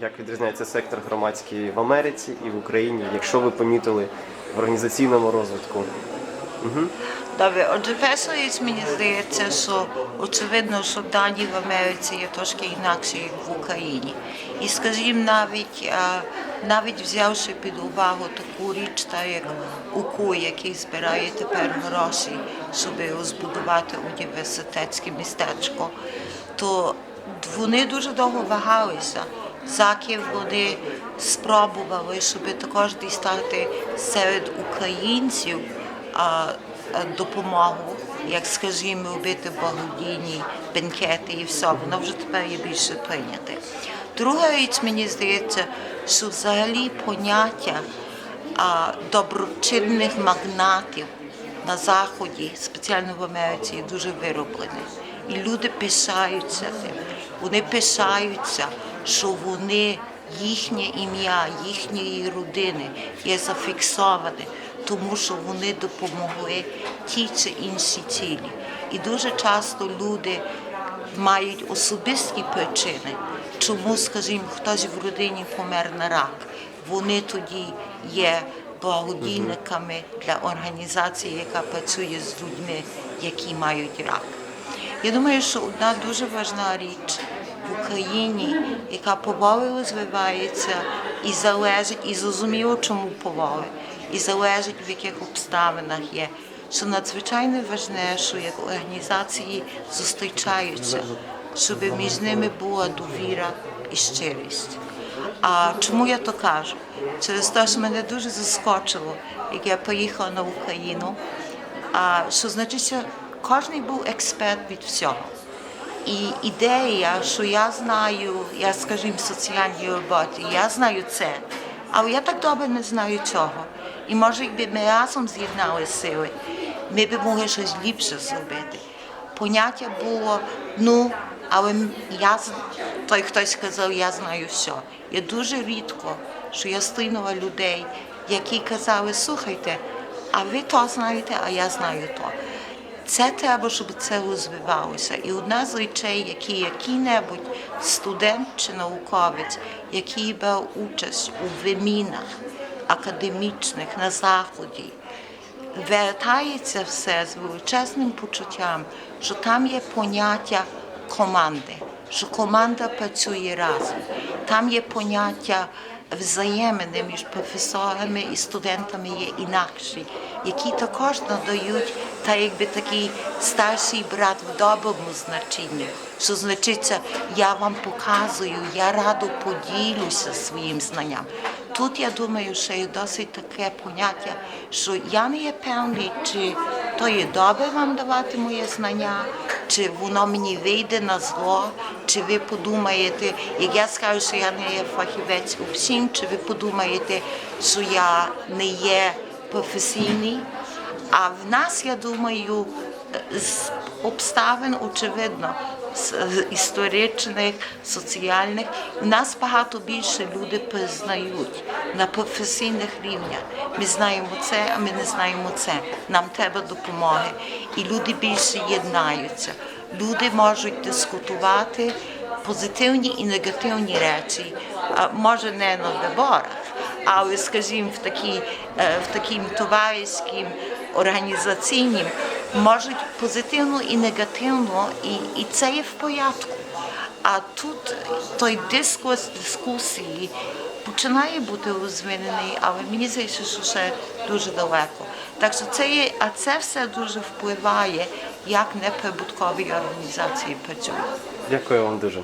як відрізняється сектор громадський в Америці і в Україні, якщо ви помітили в організаційному розвитку? Добре, отже, перша річ мені здається, що очевидно, що дані в Америці є трошки інакші, як в Україні. І скажімо, навіть е, навіть взявши під увагу таку річ, та як УКУ, який збирає тепер гроші, щоб розбудувати університетське містечко, то вони дуже довго вагалися. Заків вони спробували, щоб також дістати серед українців а, допомогу, як скажімо, робити благодійні бенкети і все. Воно вже тепер є більше прийняте. Друга річ, мені здається, що взагалі поняття доброчинних магнатів на Заході, спеціально в Америці, дуже вироблене. І люди пишаються тим. Вони пишаються, що вони, їхнє ім'я, їхньої родини є зафіксоване, тому що вони допомогли ті чи інші цілі. І дуже часто люди мають особисті причини, чому, скажімо, хтось в родині помер на рак. Вони тоді є благодійниками для організації, яка працює з людьми, які мають рак. Я думаю, що одна дуже важна річ в Україні, яка поволі розвивається і залежить, і зрозуміло, чому поволі, і залежить в яких обставинах є. Що надзвичайно важне, що як організації зустрічаються, щоб між ними була довіра і щирість. А чому я то кажу? Через те, що мене дуже заскочило, як я поїхала на Україну, а, що значить, кожен був експерт від всього. І ідея, що я знаю, я скажімо, в соціальній роботі, я знаю це, але я так добре не знаю цього. І може, якби ми разом з'єднали сили, ми б могли щось ліпше зробити. Поняття було, ну, але я той хтось сказав, я знаю все. Я дуже рідко, що я стинула людей, які казали, слухайте, а ви то знаєте, а я знаю то. Це треба, щоб це розвивалося. І одна з речей, які який-небудь студент чи науковець, який брав участь у вимінах академічних на заході, вертається все з величезним почуттям, що там є поняття команди, що команда працює разом. Там є поняття взаємини між професорами і студентами є інакші, які також надають та якби такий старший брат в доброму значенні, що значиться, я вам показую, я радо поділюся своїм знанням. Тут я думаю, що є досить таке поняття, що я не є певний, чи то є добре вам давати моє знання, чи воно мені вийде на зло, чи ви подумаєте, як я скажу, що я не є фахівець у всім, чи ви подумаєте, що я не є професійний. А в нас, я думаю, з обставин очевидно, історичних, соціальних, в нас багато більше люди признають на професійних рівнях. Ми знаємо це, а ми не знаємо це. Нам треба допомоги. І люди більше єднаються. Люди можуть дискутувати позитивні і негативні речі, може не на виборах, але, скажімо, в такій, е, в таким товариським, організаційним можуть позитивно і негативно, і, і це є в порядку. А тут той дискурс дискусії починає бути розвинений, але мені здається, що ще дуже далеко. Так що це є, а це все дуже впливає, як неприбуткові організації працюють. Дякую вам дуже.